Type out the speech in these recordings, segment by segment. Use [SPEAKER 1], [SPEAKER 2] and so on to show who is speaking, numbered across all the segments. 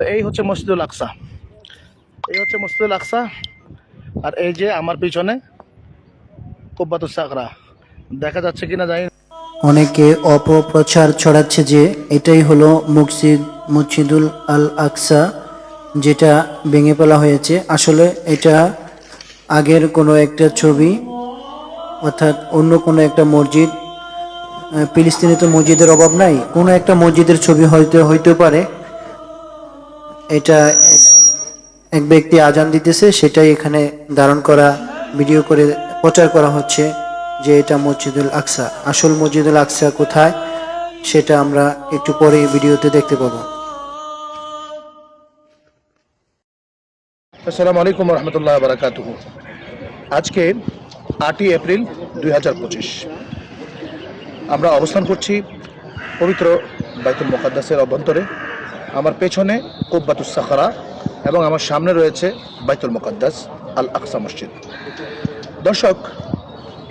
[SPEAKER 1] তো এই হচ্ছে মসজিদুল আকসা। এই হচ্ছে মসজিদুল আকসা। আর এই যে আমার পিছনে কুব্বাতুস সাকরা দেখা যাচ্ছে কিনা জানি
[SPEAKER 2] অনেকে অপপ্রচার ছড়াচ্ছে যে এটাই হলো মসজিদ মসজিদুল আল আকসা, যেটা ভেঙে ফেলা হয়েছে। আসলে এটা আগের কোনো একটা ছবি, অর্থাৎ অন্য কোনো একটা মসজিদ। ফিলিস্তিনে তো মসজিদের অভাব নাই। কোনো একটা মসজিদের ছবি হয়তো হইতে পারে। এটা এক- ব্যক্তি আজান দিতেছে, সেটাই এখানে ধারণ করা ভিডিও করে প্রচার করা হচ্ছে যে এটা মসজিদুল আকসা। আসল মসজিদুল আকসা কোথায়, সেটা আমরা একটু পরে ভিডিওতে দেখতে পাবো।
[SPEAKER 1] আসসালামু আলাইকুম রহমতুল্লাহ বারাকাতুহ আজকে আটই এপ্রিল দুই হাজার পঁচিশ। আমরা অবস্থান করছি পবিত্র বাইতুল মোকাদ্দাসের অভ্যন্তরে। আমার পেছনে কুব্বাতুস সাখারা এবং আমার সামনে রয়েছে বাইতুল মোকাদ্দাস আল আকসা মসজিদ। দর্শক,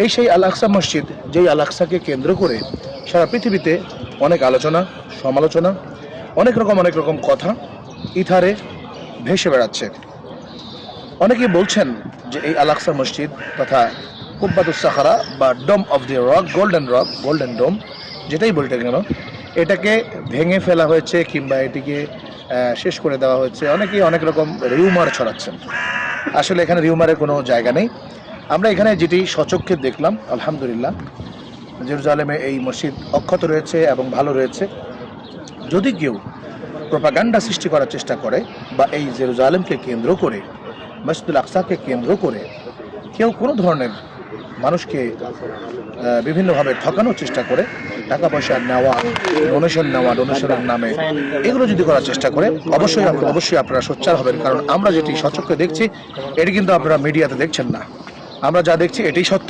[SPEAKER 1] এই সেই আল আকসা মসজিদ, যেই আল আকসাকে কেন্দ্র করে সারা পৃথিবীতে অনেক আলোচনা, সমালোচনা, অনেক রকম অনেক রকম কথা ইথারে ভেসে বেড়াচ্ছে। অনেকেই বলছেন যে এই আলাকসা মসজিদ তথা কুব্বাতুস সাখারা বা dome of the rock golden rock golden dome যেটাই বলতে কেন এটাকে ভেঙে ফেলা হয়েছে কিংবা এটিকে শেষ করে দেওয়া হয়েছে। অনেকেই অনেক রকম রিউমার ছড়াচ্ছেন। আসলে এখানে রিউমারের কোনো জায়গা নেই। আমরা এখানে যেটি সচক্ষে দেখলাম, আলহামদুলিল্লাহ, জেরুজালেমে এই মসজিদ অক্ষত রয়েছে এবং ভালো রয়েছে। যদি কেউ প্রপাগান্ডা সৃষ্টি করার চেষ্টা করে বা এই জেরুজালেমকে কেন্দ্র করে, মসজিদুল আকসাকে কেন্দ্র করে, কেউ কোনো ধরনের মানুষকে বিভিন্নভাবে ঠকানোর চেষ্টা করে টাকা পয়সা নেওয়া ডোনেশন নেওয়া ডোনেশনের নামে এগুলো যদি করার চেষ্টা করে, অবশ্যই অবশ্যই আপনারা সোচ্চার হবেন, কারণ আমরা যেটি সচক্ষে দেখছি, এটি কিন্তু আপনারা মিডিয়াতে দেখছেন না। আমরা যা দেখছি, এটাই সত্য,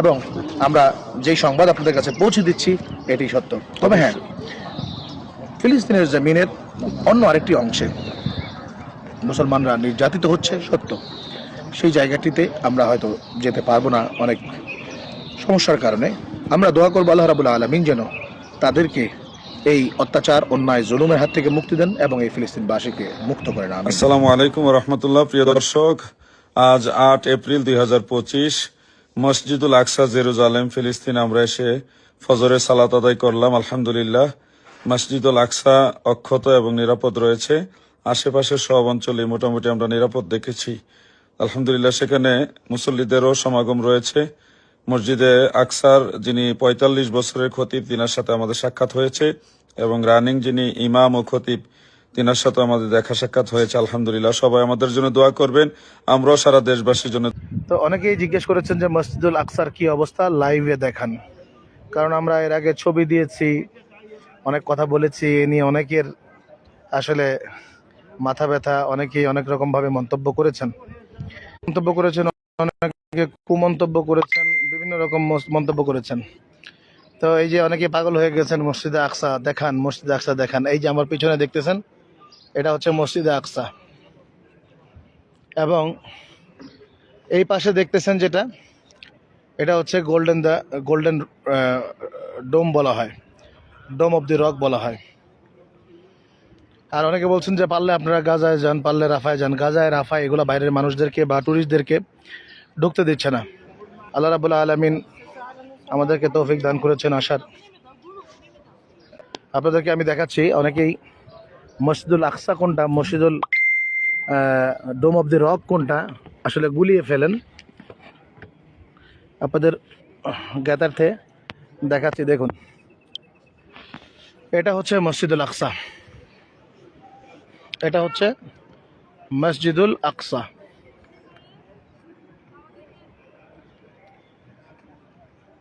[SPEAKER 1] এবং আমরা যেই সংবাদ আপনাদের কাছে পৌঁছে দিচ্ছি, এটাই সত্য। তবে হ্যাঁ ফিলিস্তিনের জমিনের অন্য আরেকটি অংশে মুসলমানরা নির্যাতিত হচ্ছে, সত্য। সেই জায়গাটিতে আমরা হয়তো যেতে পারব না অনেক সমস্যার কারণে। আমরা দোয়া করব আল্লাহ রাবুল্লাহ আলমিন যেন তাদেরকে এই অত্যাচার, অন্যায়, জুলুমের হাত থেকে মুক্তি দেন এবং এই ফিলিস্তিনবাসীকে মুক্ত করেন
[SPEAKER 3] আসসালামু আলাইকুম রহমতুল্লাহ। প্রিয় দর্শক, আজ আট এপ্রিল দুই হাজার পঁচিশ, মসজিদুল আকসা, জেরুজালেম, ফিলিস্তিন। আমরা এসে ফজরের সালাত আদায় করলাম, আলহামদুলিল্লাহ। মসজিদুল আকসা অক্ষত এবং নিরাপদ রয়েছে। আশেপাশের সব অঞ্চলে মোটামুটি আমরা নিরাপদ দেখেছি। আলহামদুলিল্লাহ, সেখানে মুসল্লিদেরও সমাগম রয়েছে। মসজিদে আকসার, যিনি পঁয়তাল্লিশ বছরের খতিব, তিনার সাথে আমাদের সাক্ষাৎ হয়েছে। এবং রানিং যিনি ইমাম ও খতিব, তিনার সাথে আমাদের দেখা সাক্ষাৎ হয়েছে। আলহামদুলিল্লাহ, সবাই আমাদের জন্য দোয়া করবেন। আমরাও সারা দেশবাসীর জন্য
[SPEAKER 1] তো অনেকেই জিজ্ঞেস করেছেন যে মসজিদুল আকসার কি অবস্থা? লাইভে দেখান। কারণ আমরা এর আগে ছবি দিয়েছি, অনেক কথা বলেছি, এ নিয়ে অনেকের আসলে মাথা ব্যথা, অনেকেই অনেক রকমভাবে মন্তব্য করেছেন। মন্তব্য করেছেন, অনেকে কুমন্তব্য করেছেন, বিভিন্ন রকম মন্তব্য করেছেন। তো এই যে অনেকে পাগল হয়ে গেছেন মসজিদে আকসা, দেখান, মসজিদে আকসা দেখান, এই যে আমার পিছনে দেখতেছেন, এটা হচ্ছে মসজিদে আকসা। এবং এই পাশে দেখতেছেন যেটা, এটা হচ্ছে গোল্ডেন দা, গোল্ডেন ডোম বলা হয়, ডোম অব দি রক বলা হয়। আর অনেকে বলছেন যে পারলে আপনারা গাজায় যান, পারলে রাফায় যান। গাজায়, রাফায় এগুলো বাইরের মানুষদেরকে বা ট্যুরিস্টদেরকে ঢুকতে দিচ্ছে না। আল্লাহ রাবুল্লাহ আলমিন আমাদেরকে তৌফিক দান করেছেন আসার আপনাদেরকে আমি দেখাচ্ছি, অনেকেই মসজিদুল আকসা কোনটা, মসজিদুল ডোম অফ দি রক কোনটা, আসলে গুলিয়ে ফেলেন। আপনাদের জ্ঞাতার্থে দেখাচ্ছি, দেখুন। এটা হচ্ছে মসজিদুল আকসা। এটা হচ্ছে মসজিদুল আকসা।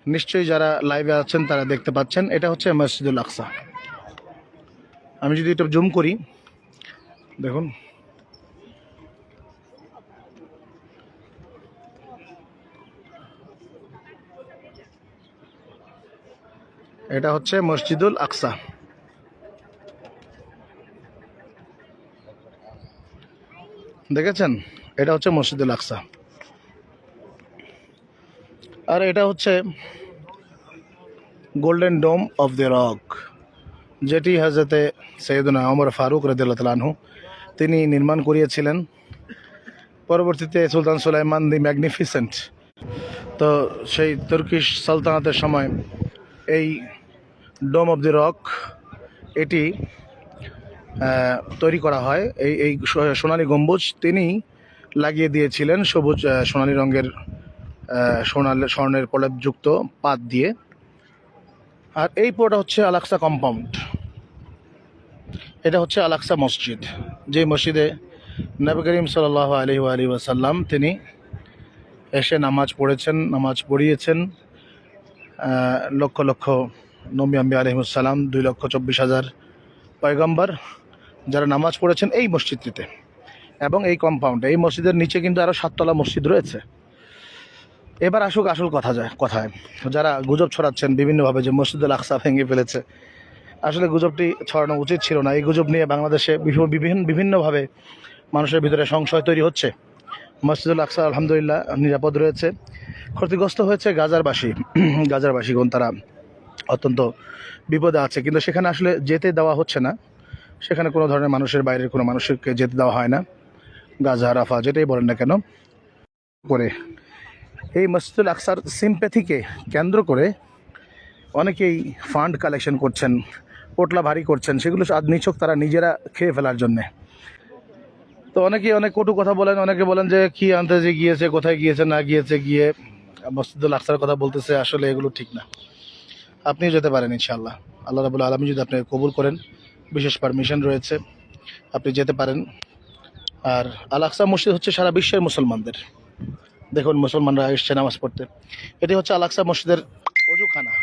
[SPEAKER 1] নিশ্চয়ই যারা লাইভে আছেন, তারা দেখতে পাচ্ছেন, এটা হচ্ছে মসজিদুল আকসা। আমি যদি একটু জুম করি, দেখুন। এটা হচ্ছে মসজিদুল আকসা। দেখেছেন? এটা হচ্ছে মসজিদুল আকসা। আর এটা হচ্ছে golden dome of the rock যেটি হজরতে সৈয়দনা ওমর ফারুক রদিল্লা তালাহু তিনি নির্মাণ করিয়েছিলেন। পরবর্তীতে সুলতান সুলাইমান দি ম্যাগনিফিসেন্ট। তো সেই তুর্কিশ সালতানাতের সময় এই ডোম অব দি রক এটি তৈরি করা হয়। এই এই সোনালী গম্বুজ তিনি লাগিয়ে দিয়েছিলেন সবুজ সোনালী রঙের সোনাল, স্বর্ণের প্রলেপযুক্ত পাত দিয়ে। আর এই পুরোটা হচ্ছে আলাক্সা কম্পাউন্ড। এটা হচ্ছে আলাক্সা মসজিদ। যে মসজিদে নবী করিম সাল আলহি আলী ওয়াসাল্লাম তিনি এসে নামাজ পড়েছেন, নামাজ পড়িয়েছেন লক্ষ লক্ষ নবী আম্বি আলহিমসাল্লাম দুই লক্ষ চব্বিশ হাজার পয়গম্বর। যারা নামাজ পড়েছেন এই মসজিদটিতে এবং এই কম্পাউন্ডে এই মসজিদের নিচে কিন্তু আরও সাততলা মসজিদ রয়েছে। এবার আসুক আসল কথা যায় কথায়। যারা গুজব ছড়াচ্ছেন, বিভিন্নভাবে যে মসজিদুল আকসা ভেঙে ফেলেছে, আসলে গুজবটি ছড়ানো উচিত ছিল না। এই গুজব নিয়ে বাংলাদেশে বিভি- বিভিন্ন বিভিন্নভাবে মানুষের ভিতরে সংশয় তৈরি হচ্ছে। মসজিদুল আকসা আলহামদুলিল্লাহ নিরাপদ রয়েছে। ক্ষতিগ্রস্ত হয়েছে গাজারবাসী। গাজারবাসীগণ, তারা অত্যন্ত বিপদে আছে। কিন্তু সেখানে আসলে যেতে দেওয়া হচ্ছে না। সেখানে কোনো ধরনের মানুষের বাইরের কোনো মানুষকে যেতে দেওয়া হয় না। গাজা, রাফা, যেটাই বলেন না কেন। করে এই মসজিদুল আকসার সিম্প্যাথিকে কেন্দ্র করে অনেকেই ফান্ড কালেকশন করছেন, পোটলা ভারী করছেন, সেগুলো আদ নিছক তারা নিজেরা খেয়ে ফেলার জন্যে। তো অনেকেই অনেক কটু কথা বলেন, অনেকে বলেন যে কি আনতে যে গিয়েছে, কোথায় গিয়েছে, না গিয়েছে, গিয়ে মসজিদুল আকসার কথা বলতেছে, আসলে এগুলো ঠিক না। আপনিও যেতে পারেন ইনশাআল্লাহ। আল্লাহ রাবুল আলমী যদি আপনি কবুল করেন বিশেষ পারমিশন রয়েছে, আপনি যেতে পারেন। আর আল আকসা মসজিদ হচ্ছে সারা বিশ্বের মুসলমানদের। দেখুন, মুসলমানরা এসছে নামাজ পড়তে। এটি হচ্ছে আল আকসা মসজিদের অজুখানা।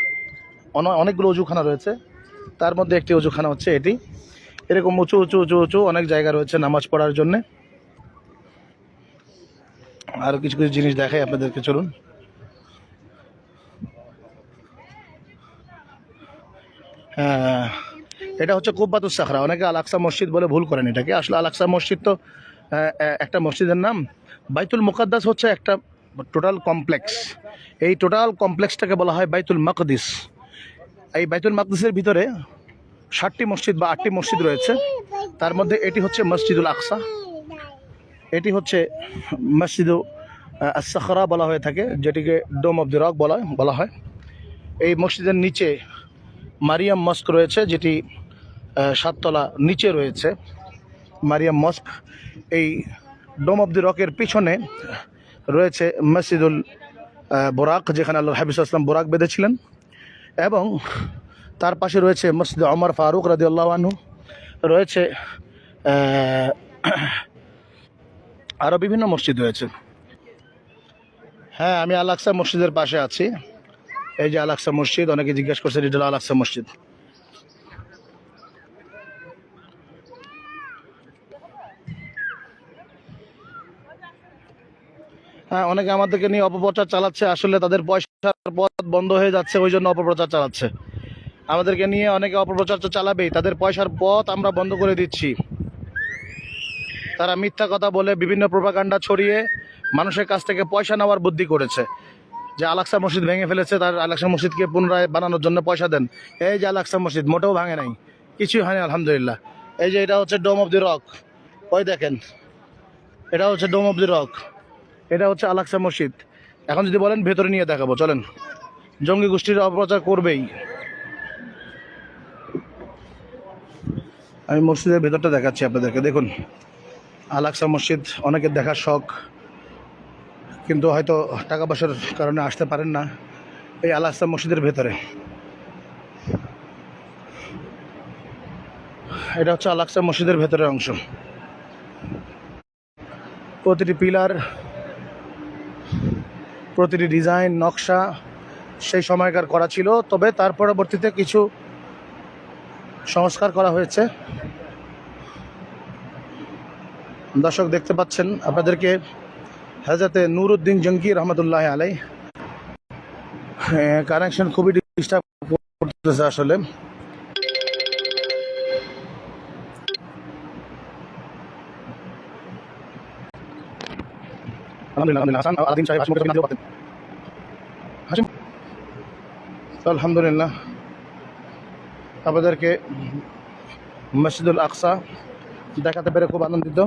[SPEAKER 1] অনেকগুলো অজুখানা রয়েছে। তার মধ্যে একটি অজুখানা হচ্ছে এটি। এরকম উঁচু উঁচু উঁচু উঁচু অনেক জায়গা রয়েছে নামাজ পড়ার জন্যে। আরও কিছু কিছু জিনিস দেখাই আপনাদেরকে, চলুন। হ্যাঁ এটা হচ্ছে কুব্বাতুস সাখরা। অনেকে আলাকসা মসজিদ বলে ভুল করেন এটাকে। আসলে আলাকসা মসজিদ তো একটা মসজিদের নাম। বাইতুল মুকাদ্দাস হচ্ছে একটা টোটাল কমপ্লেক্স। এই টোটাল কমপ্লেক্সটাকে বলা হয় বাইতুল মাকদিস। এই বাইতুল মাকদিসের ভিতরে ষাটটি মসজিদ বা আটটি মসজিদ রয়েছে। তার মধ্যে এটি হচ্ছে মসজিদুল আকসা। এটি হচ্ছে মসজিদ সাখরা বলা হয়ে থাকে, যেটিকে ডোম অফ দি রক বলা বলা হয়। এই মসজিদের নিচে মারিয়াম মস্ক রয়েছে, যেটি সাততলা নিচে রয়েছে মারিয়াম মস্ক। এই ডোম অফ দি রকের পিছনে রয়েছে মসজিদুল বোরাক, যেখানে আল্লাহ হাবিজ আসলাম বোরাক বেঁধেছিলেন। এবং তার পাশে রয়েছে মসজিদ অমর ফারুক রাজি আনহু, রয়েছে আরও বিভিন্ন মসজিদ রয়েছে। হ্যাঁ আমি আলাক্সা মসজিদের পাশে আছি। এই যে আলাক্সা মসজিদ, অনেকে জিজ্ঞেস করছে এটা আলাক্সা মসজিদ। অনেকে আমাদেরকে নিয়ে অপপ্রচার চালাচ্ছে। আসলে তাদের পয়সার পথ বন্ধ হয়ে যাচ্ছে, ওই জন্য অপপ্রচার চালাচ্ছে। আমাদেরকে নিয়ে অনেকে অপপ্রচার তো চালাবেই, তাদের পয়সার পথ আমরা বন্ধ করে দিচ্ছি। তারা মিথ্যা কথা বলে বিভিন্ন প্রোপাগান্ডা ছড়িয়ে মানুষের কাছ থেকে পয়সা নেওয়ার বুদ্ধি করেছে। যে আলাক্সা মসজিদ ভেঙে ফেলেছে, তার আলাক্সা মসজিদকে পুনরায় বানানোর জন্য পয়সা দেন। এই যে আলাক্সা মসজিদ, মোটেও ভাঙে নাই। কিছুই হয়নি, আলহামদুলিল্লাহ। এই যে এটা হচ্ছে ডোম অফ দি রক ওই দেখেন, এটা হচ্ছে ডোম অফ দি রক এটা হচ্ছে আলাক্সা মসজিদ। এখন যদি বলেন, ভেতরে নিয়ে দেখাবো, চলেন। জঙ্গি গোষ্ঠীর অপপ্রচার করবেই। আমি মসজিদের ভেতরটা দেখাচ্ছি আপনাদেরকে, দেখুন। আলাক্সা মসজিদ, অনেকের দেখার শখ, কিন্তু হয়তো টাকা পয়সার কারণে আসতে পারেন না এই আলাক্সা মসজিদের ভেতরে। এটা হচ্ছে আলাক্সা মসজিদের ভেতরের অংশ। প্রতিটি পিলার প্রতিটি ডিজাইন, নকশা সেই সময়কার করা ছিল। তবে তার পরবর্তীতে কিছু সংস্কার করা হয়েছে। দর্শক দেখতে পাচ্ছেন, আপনাদেরকে হাজরতে নুরুদ্দিন জঙ্গি রহমতুল্লাহ আলাই কানেকশন খুবই ডিস্টার্ব করতেছে আসলে। আলহামদুলিল্লাহ আপনাদেরকে মসজিদুল আকসা দেখাতে পেরে খুব আনন্দিত।